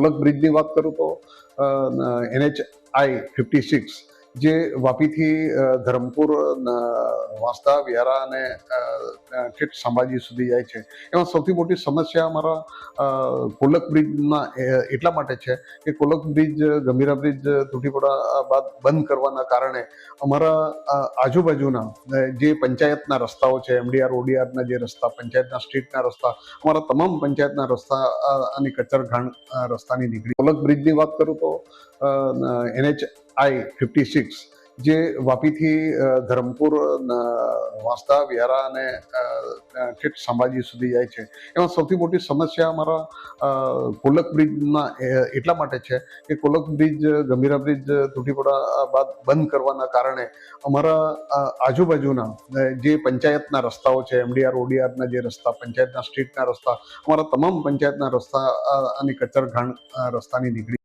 કોલક બ્રિજની વાત કરું તો એનએચ આઈ ફિફ્ટી સિક્સ જે વાપીથી ધરમપુર વાંસદા, વ્યારા અને ઠેઠ સંભાજી સુધી જાય છે. એમાં સૌથી મોટી સમસ્યા અમારા કોલક બ્રિજમાં એટલા માટે છે કે કોલક બ્રિજ, ગંભીરા બ્રિજ તૂટી પડવા બાદ બંધ કરવાના કારણે અમારા આજુબાજુના જે પંચાયતના રસ્તાઓ છે, એમડીઆર, ઓડીઆરના જે રસ્તા, પંચાયતના સ્ટ્રીટના રસ્તા, અમારા તમામ પંચાયતના રસ્તા અને કચરઘાણ રસ્તાની નીકળી. કોલક બ્રિજની વાત કરું તો એનએચ આઈ ફિફ્ટી સિક્સ, જે વાપીથી ધરમપુર વાંસદા, વ્યારા અને ઠેઠ સંભાજી સુધી જાય છે. એમાં સૌથી મોટી સમસ્યા અમારા કોલક બ્રિજમાં એટલા માટે છે કે કોલક બ્રિજ, ગંભીરા બ્રિજ, તૂટી પડવા બાદ બંધ કરવાના કારણે અમારા આજુબાજુના જે પંચાયતના રસ્તાઓ છે, એમડીઆર, ઓડીઆરના જે રસ્તા, પંચાયતના સ્ટ્રીટના રસ્તા, અમારા તમામ પંચાયતના રસ્તા અને કચરઘાણ રસ્તાની નીકળી